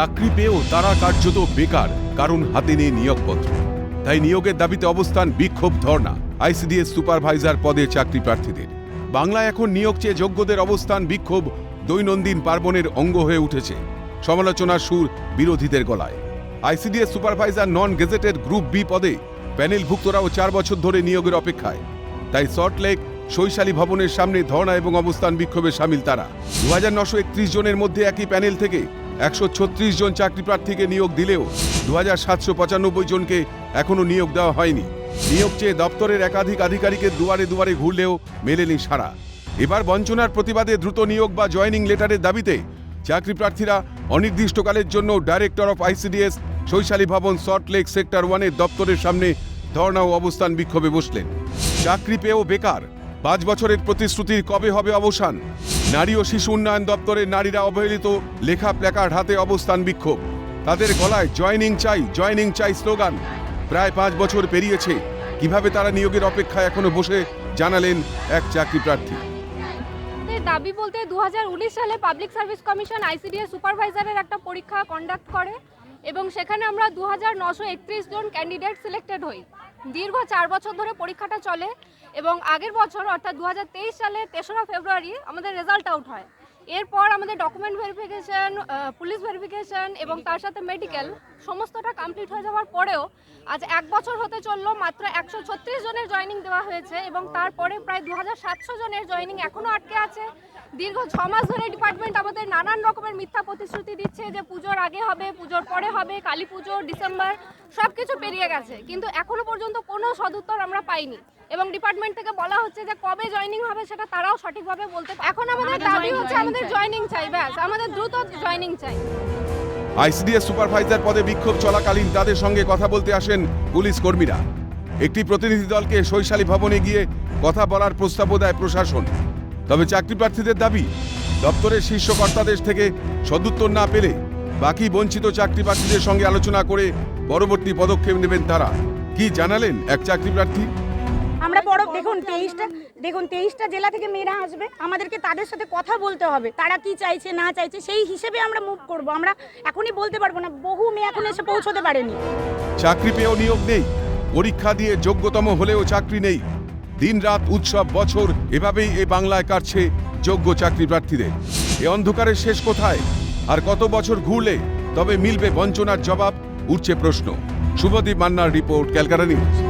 চাকরি পেয়েও তারা কার্যত বেকার, কারণ হাতে নেই নিয়োগপত্র। তাই নিয়োগের দাবিতে অবস্থান বিক্ষোভ ধর্ণা, আইসিডিএস সুপারভাইজার পদে চাকরি প্রার্থীদের। বাংলায় এখন নিয়োগ চেয়ে যোগ্যদের অবস্থান বিক্ষোভ দৈনন্দিন পার্বণের অঙ্গ হয়ে উঠেছে, সমালোচনার সুর বিরোধীদের গলায়। ICDS supervisor non gazetted group B পদে প্যানেলভুক্তরাও চার বছর ধরে নিয়োগের অপেক্ষায়। তাই সল্টলেক শৈশালী ভবনের সামনে ধর্ণা এবং অবস্থান বিক্ষোভে সামিল তারা। দু জনের মধ্যে একই প্যানেল থেকে একশো ছত্রিশ জন চাকরি প্রার্থীকে নিয়োগ দিলেও দু হাজার সাতশো পঁচানব্বই জনকে এখনও নিয়োগ দেওয়া হয়নি। নিয়োগ চেয়ে দপ্তরের একাধিক আধিকারিকের দুয়ারে দুয়ারে ঘুরলেও মেলেনি সারা এবার বঞ্চনার প্রতিবাদে দ্রুত নিয়োগ বা জয়েনিং লেটারের দাবিতে চাকরি প্রার্থীরা অনির্দিষ্টকালের জন্য ডাইরেক্টর অফ আইসিডিএস শৈশালী ভবন সল্টলেক সেক্টর ওয়ানের দপ্তরের সামনে ধর্ণা ও অবস্থান বিক্ষোভে বসলেন। চাকরি পেয়েও বেকার। পাঁচ বছরের প্রতিশ্রুতির কবে হবে অবসান? নারী ও শিশু উন্নয়ন দপ্তরের নারীরা অবহেলিত, লেখা প্ল্যাকার্ড হাতে অবস্থান বিক্ষোভ। তাদের গলায়, জয়নিং চাই জয়নিং চাই স্লোগান। প্রায় পাঁচ বছর পেরিয়েছে। কীভাবে তারা নিয়োগের অপেক্ষায় এখনও বসে, জানালেন এক চাকরি প্রার্থী। দাবি বলতে দু হাজার উনিশ সালে পাবলিক সার্ভিস কমিশন আইসিডিএস সুপারভাইজারের একটা পরীক্ষা কন্ডাক্ট করে এবং সেখানে আমরা দু জন ক্যান্ডিডেট সিলেক্টেড হই। দীর্ঘ চার বছর ধরে পরীক্ষাটা চলে এবং আগের বছর, অর্থাৎ দু সালে তেসরা ফেব্রুয়ারি, আমাদের রেজাল্ট আউট হয়। এরপর আমাদের ডকুমেন্ট ভেরিফিকেশন পুলিশ ভেরিফিকেশন এবং তার সাথে মেডিকেল সমস্তটা কমপ্লিট হয়ে যাওয়ার পরেও আজ এক বছর হতে চলল মাত্র একশো ছত্রিশ জনের জয়েনিং দেওয়া হয়েছে এবং তারপরে প্রায় দু জনের জয়েনিং এখনও আটকে আছে। দীর্ঘ ছ মাস ধরে ডিপার্টমেন্ট আমাদের নানান রকমের মিথ্যা প্রতিশ্রুতি দিচ্ছে যে পুজোর আগে হবে পুজোর পরে হবে কালী পুজো ডিসেম্বর সব কিছু পেরিয়ে গেছে। কিন্তু এখনও পর্যন্ত কোনো সদুত্তর আমরা পাইনি। এবং ডিপার্টমেন্ট থেকে বলা হচ্ছে যে কবে জয়েনিং হবে সেটা তারাও সঠিকভাবে বলতে এখন আমাদের দাবি হচ্ছে আমাদের জয়েনিং চাই ব্যাস। আমাদের দ্রুত জয়েনিং চাই। আইসিডিএস সুপারভাইজার পদে বিক্ষোভ চলাকালীন তাদের সঙ্গে কথা বলতে আসেন পুলিশ কর্মীরা। একটি প্রতিনিধি দলকে শৈশালী ভবনে গিয়ে কথা বলার প্রস্তাবও দেয় প্রশাসন। তবে চাকরি প্রার্থীদের দাবি দপ্তরের শীর্ষ কর্তাদের থেকে সদুত্তর না পেলে বাকি বঞ্চিত চাকরি প্রার্থীদের সঙ্গে আলোচনা করে পরবর্তী পদক্ষেপ নেবেন তারা। কি জানালেন এক চাকরি প্রার্থী? আমরা বড় দেখুন তেইশটা দেখুন তেইশটা জেলা থেকে মেয়েরা আসবে। আমাদেরকে তাদের সাথে কথা বলতে হবে তারা কি চাইছে না চাইছে সেই হিসেবে আমরা মুভ করব। আমরা এখনই বলতে পারব না বহু মেয়ে এখন এসে পৌঁছতে পারেনি। চাকরি পেয়েও নিয়োগ নেই পরীক্ষা দিয়ে যোগ্যতম হলেও চাকরি নেই। দিনরাত উৎসব, বছর এভাবেই এ বাংলায় কাটছে যোগ্য চাকরি প্রার্থীদের। এ অন্ধকারের শেষ কোথায়? আর কত বছর ঘুরলে তবে মিলবে বঞ্চনার জবাব? উঠছে প্রশ্ন। শুভদীপ মান্নার রিপোর্ট, ক্যালকাটা নিউজ।